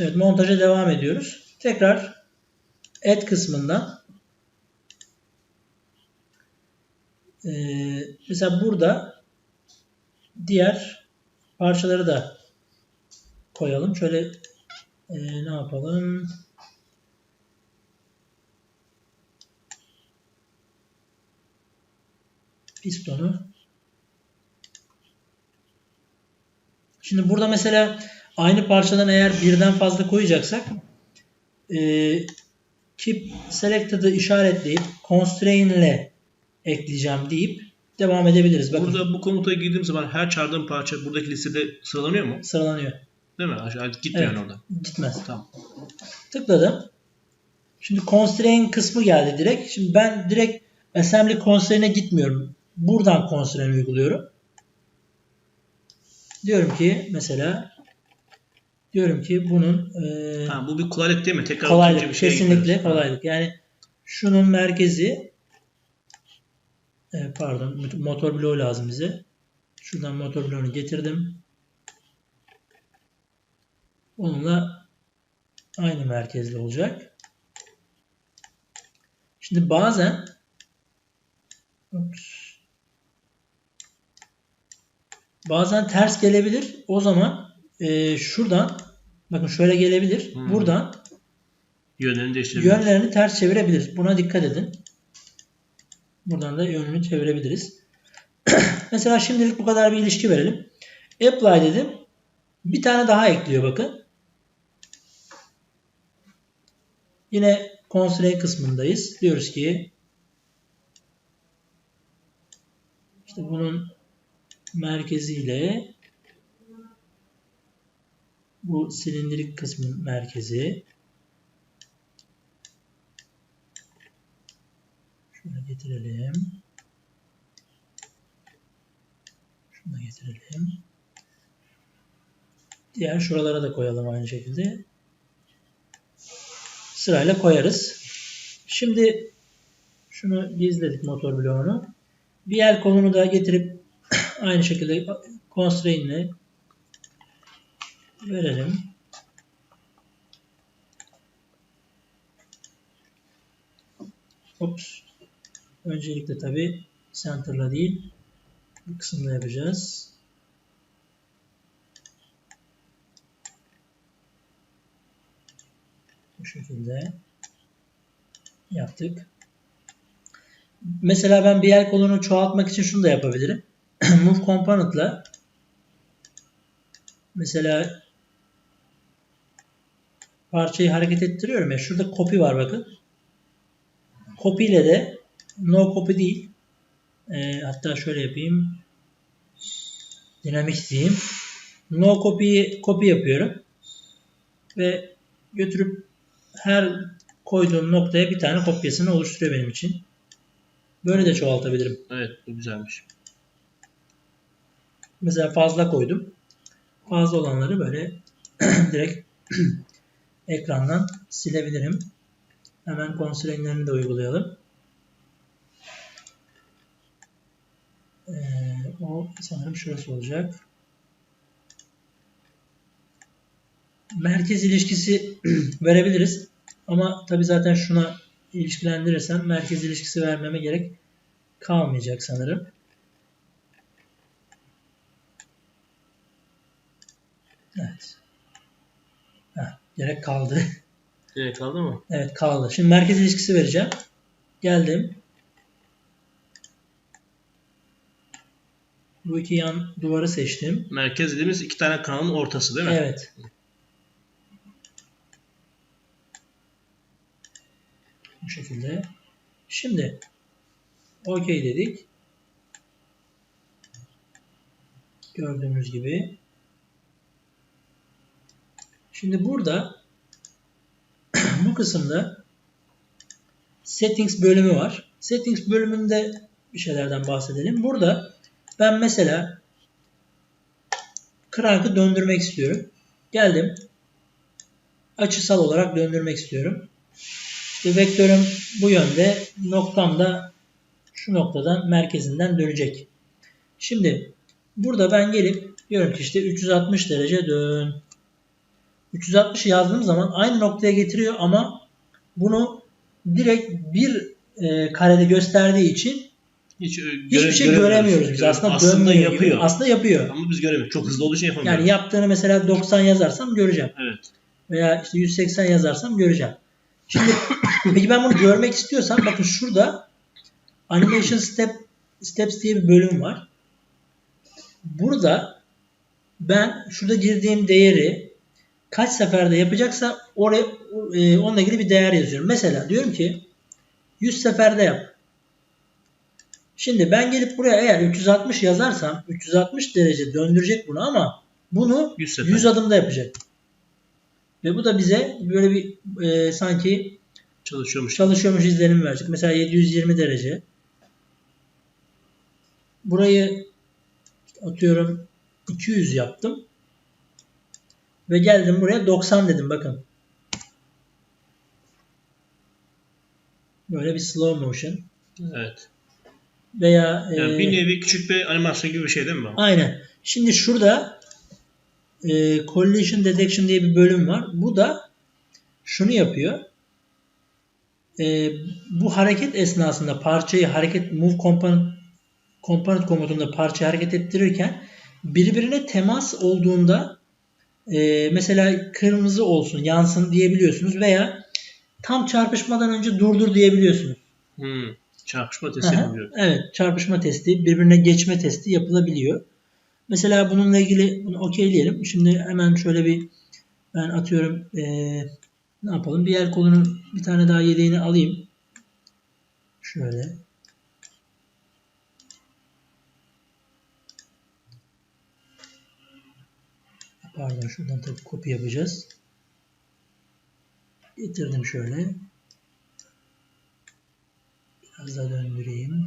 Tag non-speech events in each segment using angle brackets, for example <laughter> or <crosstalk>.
Evet montaja devam ediyoruz. Tekrar add kısmından ee, mesela burada diğer parçaları da koyalım. Şöyle ee, ne yapalım? Pistonu. Şimdi burada mesela aynı parçadan eğer birden fazla koyacaksak e, keep selected'ı işaretleyip constraint ile ekleyeceğim deyip devam edebiliriz. Bakın Burada bu komuta girdiğim zaman her çağırdığım parça buradaki listede sıralanıyor mu? sıralanıyor. Değil mi? Aşağı gitmiyor Evet. orada. Gitmez. Tamam. Tıkladım. Şimdi constraint kısmı geldi direkt. Şimdi ben direkt assembly constraint'e gitmiyorum. Buradan constraint uyguluyorum. Diyorum ki mesela diyorum ki bunun e, Ha, bu bir kolaylık değil mi? Tekrar kolaylık. bir şeye kesinlikle gitmiyoruz. kolaylık. Yani şunun merkezi e, pardon motor bloğu lazım bize. Şuradan motor bloğunu getirdim. Onunla aynı merkezli olacak. Şimdi bazen bazen ters gelebilir. O zaman e, şuradan bakın şöyle gelebilir. Hmm. Buradan Yönlerini ters çevirebiliriz. Buna dikkat edin. Buradan da yönünü çevirebiliriz. <clears throat> Mesela şimdilik bu kadar bir ilişki verelim. Apply dedim. Bir tane daha ekliyor bakın. Yine constraint kısmındayız. Diyoruz ki işte bunun merkeziyle bu silindirik kısmın merkezi Şöyle getirelim. Şunu da getirelim. Diğer şuralara da koyalım aynı şekilde. Sırayla koyarız. Şimdi şunu gizledik motor bloğunu. Bir el kolunu da getirip <clears throat> aynı şekilde constraint'le verelim. Ops. Öncelikle tabi center'la değil bu kısımda yapacağız. Bu şekilde yaptık. Mesela ben bir yer kolunu çoğaltmak için şunu da yapabilirim. <clears throat> Move component'la mesela parçayı hareket ettiriyorum ya. Şurada copy var bakın. Copy ile de no copy değil. E, hatta şöyle yapayım. Dinamik diyeyim. No copy'yi copy yapıyorum. Ve götürüp her koyduğum noktaya bir tane kopyasını oluşturuyor benim için. Böyle de çoğaltabilirim. Evet bu güzelmiş. Mesela fazla koydum. Fazla olanları böyle <clears throat> direkt <clears throat> ekrandan silebilirim. Hemen constraint'lerini de uygulayalım. Ee, o sanırım şurası olacak. Merkez ilişkisi <clears throat> verebiliriz. Ama tabi zaten şuna ilişkilendirirsem merkez ilişkisi vermeme gerek kalmayacak sanırım. Evet. Heh, gerek kaldı. Direkt kaldı mı? Evet kaldı. Şimdi merkez ilişkisi vereceğim. Geldim. Bu iki yan duvarı seçtim. Merkez dediğimiz iki tane kanalın ortası değil mi? Evet. Bu şekilde. Şimdi OK dedik. Gördüğünüz gibi. Şimdi burada <clears throat> bu kısımda settings bölümü var. Settings bölümünde bir şeylerden bahsedelim. Burada ben mesela crank'ı döndürmek istiyorum. Geldim. Açısal olarak döndürmek istiyorum. İşte vektörüm bu yönde. Noktam da şu noktadan merkezinden dönecek. Şimdi burada ben gelip diyorum ki işte 360 derece dön. 360 yazdığım zaman aynı noktaya getiriyor ama bunu direkt bir e, karede gösterdiği için Hiç e, hiçbir şey göremiyoruz. biz. Aslında, Aslında dönmüyor gibi. yapıyor. Aslında yapıyor. Ama biz göremiyoruz. Çok hızlı olduğu için yapamıyoruz. Yani yaptığını mesela 90 yazarsam göreceğim. Evet. Veya işte 180 yazarsam göreceğim. Şimdi <coughs> peki ben bunu görmek istiyorsam bakın şurada Animation Step Steps diye bir bölüm var. Burada ben şurada girdiğim değeri kaç seferde yapacaksa oraya e, onunla ilgili bir değer yazıyorum. Mesela diyorum ki 100 seferde yap. Şimdi ben gelip buraya eğer 360 yazarsam 360 derece döndürecek bunu ama bunu 100 sefer. 100 adımda yapacak. Ve bu da bize böyle bir e, sanki Çalışıyormuş. çalışıyormuş izlenim verecek. Mesela 720 derece. Burayı atıyorum 200 yaptım. Ve geldim buraya 90 dedim bakın. Böyle bir slow motion. Evet. Veya Yani e, bir nevi küçük bir animasyon gibi bir şey değil mi? Aynen. Şimdi şurada e, collision detection diye bir bölüm var. Bu da şunu yapıyor. E, bu hareket esnasında parçayı hareket move component component komutunda parçayı hareket ettirirken birbirine temas olduğunda e, mesela kırmızı olsun yansın diyebiliyorsunuz veya tam çarpışmadan önce durdur diyebiliyorsunuz. Hmm. Çarpışma testi Aha. Evet, çarpışma testi, birbirine geçme testi yapılabiliyor. Mesela bununla ilgili bunu okeyleyelim. Şimdi hemen şöyle bir ben atıyorum eee, ne yapalım? Bir el kolunun bir tane daha yedeğini alayım. Şöyle. Pardon şuradan tabii kopya yapacağız. Getirdim şöyle. Biraz daha döndüreyim.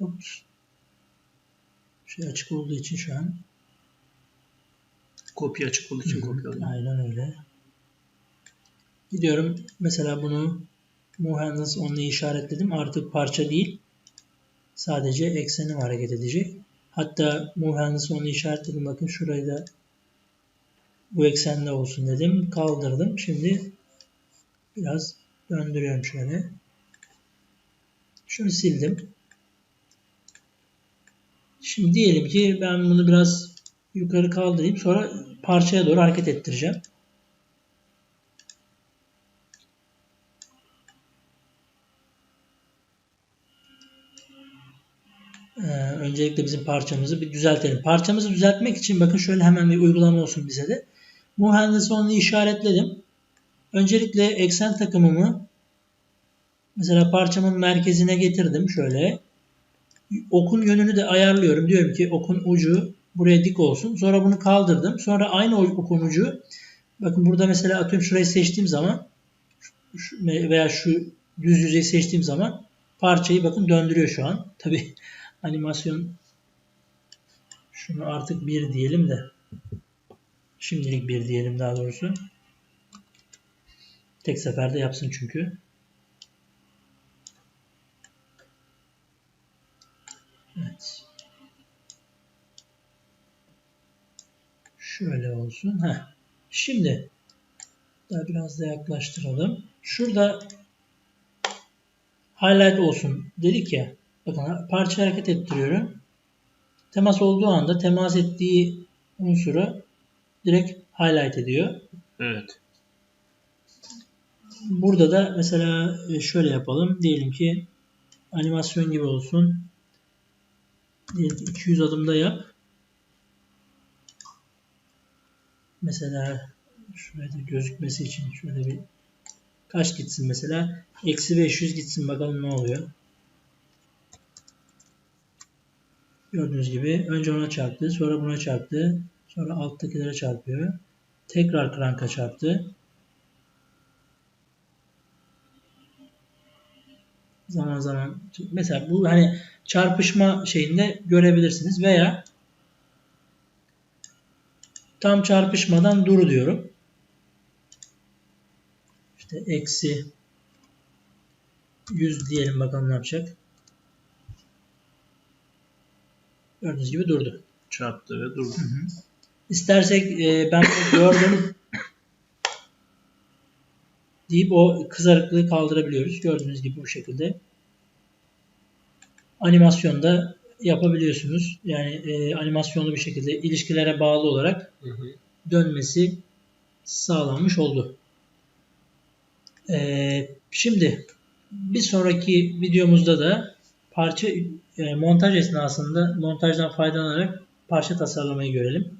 Ups. Şey açık olduğu için şu an. Kopya açık olduğu için kopyaladım. Aynen öyle. Gidiyorum. Mesela bunu handles onunla işaretledim. Artık parça değil. Sadece ekseni var hareket edecek. Hatta handles onunla işaretledim. Bakın şurayı da bu eksende olsun dedim. Kaldırdım. Şimdi biraz döndürüyorum şöyle. Şunu sildim. Şimdi diyelim ki ben bunu biraz yukarı kaldırayım. Sonra parçaya doğru hareket ettireceğim. Ee, öncelikle bizim parçamızı bir düzeltelim. Parçamızı düzeltmek için bakın şöyle hemen bir uygulama olsun bize de. Bu handlesi onu işaretledim. Öncelikle eksen takımımı mesela parçamın merkezine getirdim şöyle. Okun yönünü de ayarlıyorum. Diyorum ki okun ucu buraya dik olsun. Sonra bunu kaldırdım. Sonra aynı okun ucu bakın burada mesela atıyorum şurayı seçtiğim zaman veya şu düz yüzeyi seçtiğim zaman parçayı bakın döndürüyor şu an. Tabi <laughs> animasyon şunu artık bir diyelim de şimdilik bir diyelim daha doğrusu. Tek seferde yapsın çünkü. Evet. Şöyle olsun. Heh. Şimdi daha biraz da yaklaştıralım. Şurada highlight olsun dedik ya. Bakın parça hareket ettiriyorum. Temas olduğu anda temas ettiği unsuru direkt highlight ediyor. Evet. Burada da mesela e, şöyle yapalım. Diyelim ki animasyon gibi olsun. Diyelim ki 200 adımda yap. Mesela şurada gözükmesi için şöyle bir kaç gitsin mesela? Eksi 500 gitsin bakalım ne oluyor. Gördüğünüz gibi önce ona çarptı, sonra buna çarptı, sonra alttakilere çarpıyor. Tekrar kranka çarptı. Zaman zaman mesela bu hani çarpışma şeyinde görebilirsiniz veya tam çarpışmadan dur diyorum. İşte eksi 100 diyelim bakalım ne yapacak. Gördüğünüz gibi durdu. Çarptı ve durdu. İstersek e, ben bu gördüğünüz deyip o kızarıklığı kaldırabiliyoruz. Gördüğünüz gibi bu şekilde. Animasyonda yapabiliyorsunuz. Yani e, animasyonlu bir şekilde ilişkilere bağlı olarak Hı hı. dönmesi sağlanmış oldu. Ee, şimdi bir sonraki videomuzda da parça e, montaj esnasında montajdan faydalanarak parça tasarlamayı görelim.